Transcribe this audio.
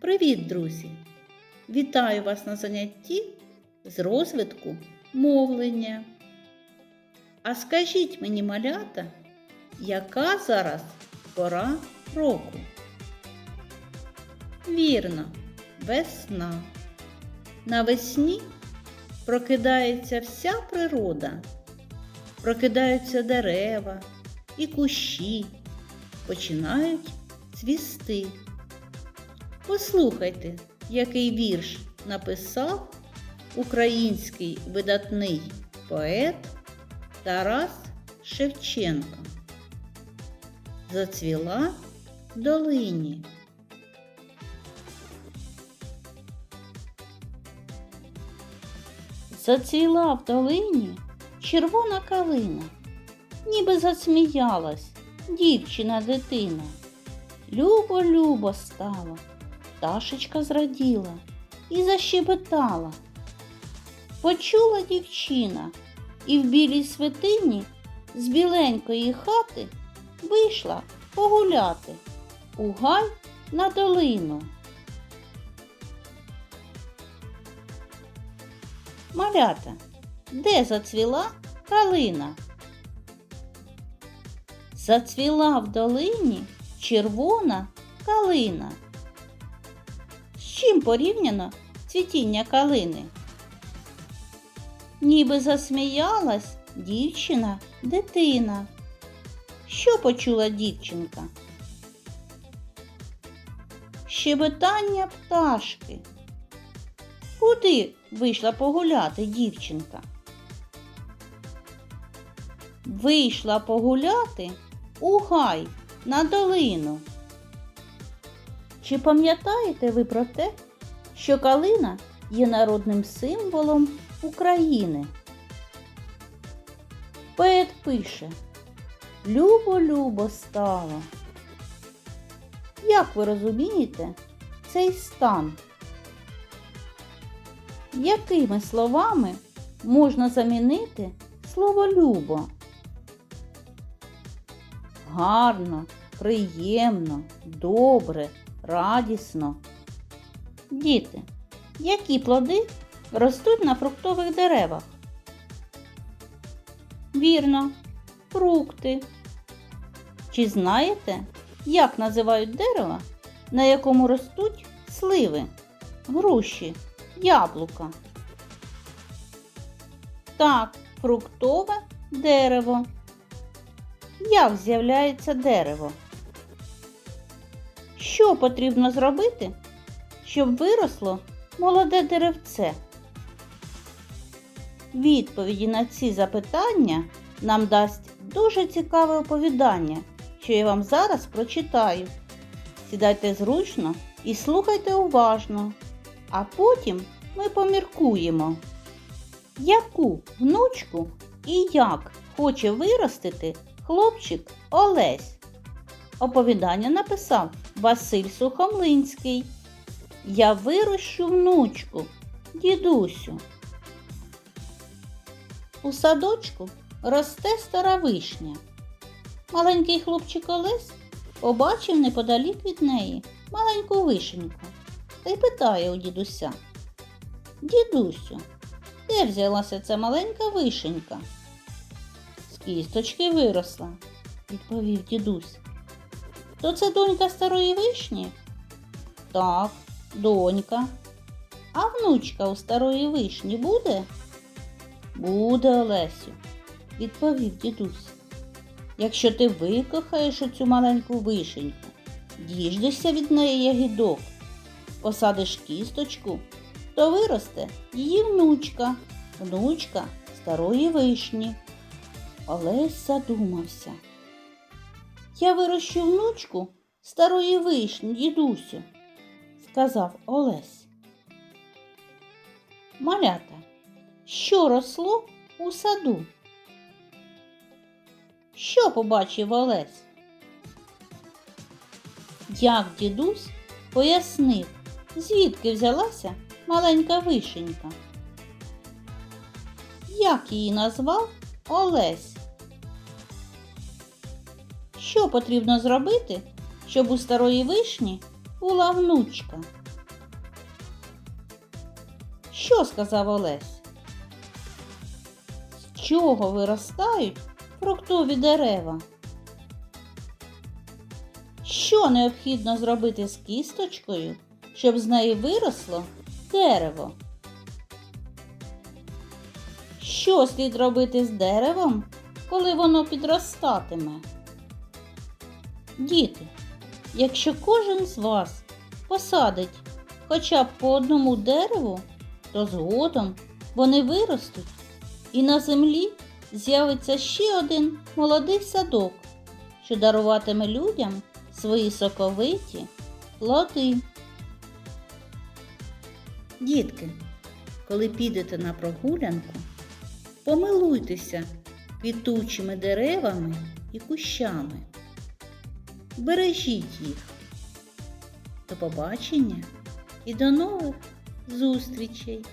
Привіт, друзі! Вітаю вас на занятті з розвитку мовлення. А скажіть мені, малята, яка зараз пора року? Вірно, весна. Навесні прокидається вся природа, прокидаються дерева і кущі, починають цвісти. Послухайте, який вірш написав український видатний поет Тарас Шевченко. Зацвіла в долині. Зацвіла в долині червона калина, ніби засміялась дівчина дитина. Любо-любо стало, пташечка зраділа і защебетала. Почула дівчина і в білій свитині з біленької хати вийшла погуляти у гай на долину. Малята, де зацвіла калина? Зацвіла в долині червона калина. Чим порівняно цвітіння калини? Ніби засміялась дівчина дитина. Що почула дівчинка? Щебетання пташки. Куди вийшла погуляти дівчинка? Вийшла погуляти у гай на долину. Чи пам'ятаєте ви про те, що калина є народним символом України? Поет пише Любо-любо стало. Як ви розумієте цей стан? Якими словами можна замінити слово любо? Гарно, приємно, добре, радісно. Діти, які плоди ростуть на фруктових деревах? Вірно, фрукти. Чи знаєте, як називають дерева, на якому ростуть сливи, груші, яблука? Так, фруктове дерево. Як з'являється дерево? Що потрібно зробити, щоб виросло молоде деревце? Відповіді на ці запитання нам дасть дуже цікаве оповідання, що я вам зараз прочитаю. Сідайте зручно і слухайте уважно, а потім ми поміркуємо, яку внучку і як хоче виростити хлопчик Олесь. Оповідання написав Василь Сухомлинський. Я вирощу внучку, дідусю. У садочку росте стара вишня. Маленький хлопчик Олесь побачив неподалік від неї маленьку вишеньку та й питає у дідуся. Дідусю, де взялася ця маленька вишенька? З кісточки виросла, відповів дідусь. То це донька старої вишні? Так, донька. А внучка у старої вишні буде? Буде, Олесю, відповів дідусь. Якщо ти викохаєш оцю маленьку вишеньку, діждешся від неї ягідок, посадиш кісточку, то виросте її внучка, внучка старої вишні. Олесь задумався. Я вирощу внучку старої вишні, дідусю, сказав Олесь. Малята, що росло у саду? Що побачив Олесь? Як дідусь пояснив, звідки взялася маленька вишенька? Як її назвав Олесь? Що потрібно зробити, щоб у старої вишні була внучка? Що сказав Олесь? З чого виростають фруктові дерева? Що необхідно зробити з кісточкою, щоб з неї виросло дерево? Що слід робити з деревом, коли воно підростатиме? Діти, якщо кожен з вас посадить хоча б по одному дереву, то згодом вони виростуть і на землі з'явиться ще один молодий садок, що даруватиме людям свої соковиті плоди. Дітки, коли підете на прогулянку, помилуйтеся квітучими деревами і кущами. Бережіть їх. До побачення і до нових зустрічей!